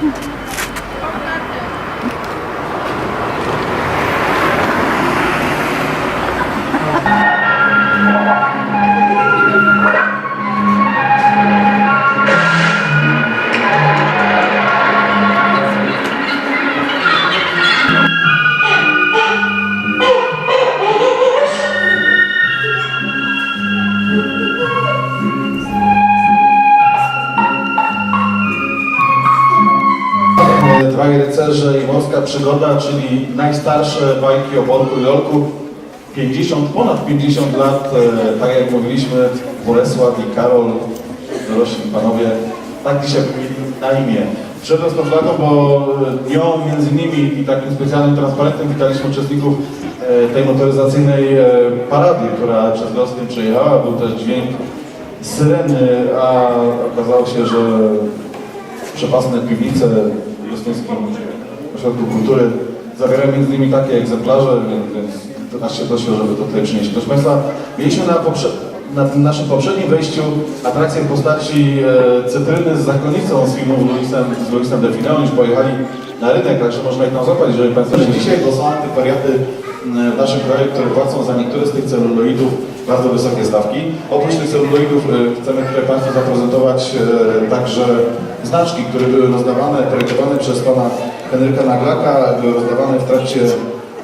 Mm-hmm. Dwaj rycerze i morska przygoda, czyli najstarsze bajki o Borku i Lolku. 50, ponad 50 lat, e, tak jak mówiliśmy, Bolesław i Karol, dorośli panowie, tak dzisiaj na imię. Przed rozpoczynką, bo nią między innymi i takim specjalnym transparentem witaliśmy uczestników e, tej motoryzacyjnej e, parady, która przez Gosty przejechała. Był też dźwięk syreny, a okazało się, że przepasne piwnice w Justyńskim Ośrodku Kultury zawierają między innymi takie egzemplarze, więc, to nas się prosiło, żeby to tutaj przynieść. Proszę Państwa, mieliśmy na, na naszym poprzednim wejściu atrakcję w postaci e, cytryny z zakonnicą z filmu z Luisem, z Luisem Delfineum, już pojechali na rynek, także można ich tam złapać, jeżeli Państwo dzisiaj, bo są antypariaty m, w naszym kraju, które płacą za niektóre z tych celuloidów bardzo wysokie stawki. Oprócz tych celuloidów e, chcemy tutaj Państwu zaprezentować e, także znaczki, które były rozdawane, projektowane przez pana Henryka Naglaka, były rozdawane w trakcie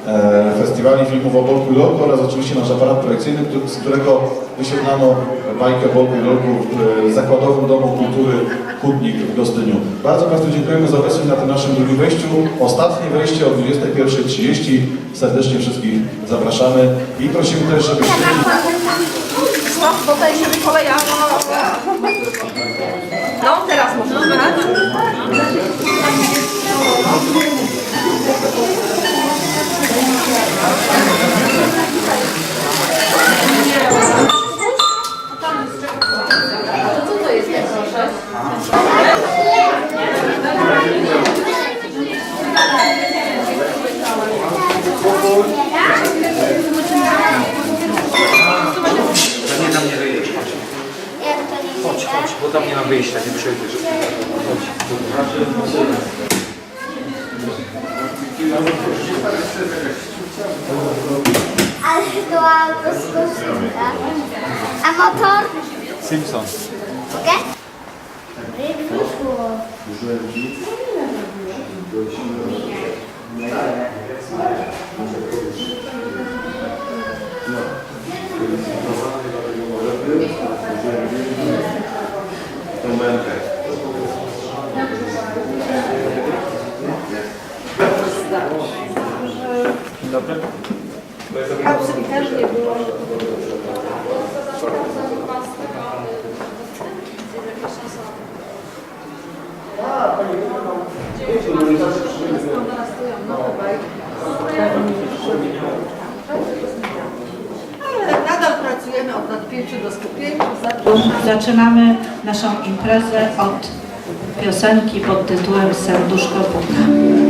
e, festiwali filmów o Bolku i Lolku oraz oczywiście nasz aparat projekcyjny, z którego wyświetlano bajkę Bolku i Lolku w e, Zakładowym Domu Kultury Hutnik w Gostyniu. Bardzo Państwu dziękujemy za obecność na tym naszym drugim wejściu. Ostatnie wejście o 21.30. Serdecznie wszystkich zapraszamy i prosimy też, żebyście... Stop, tutaj się wykolejało. No, teraz można. Tak? Co to jest, proszę? To nie tam nie wyjedziesz. Chodź, chodź, bo tam nie ma wyjścia, nie przejdziesz. Ale to auto skoczyła. A motor? Simpson. Mogę? Wyszło. Kapsli też nie było. 5 do 105. Zaczynamy naszą imprezę od piosenki pod tytułem Serduszko Puka.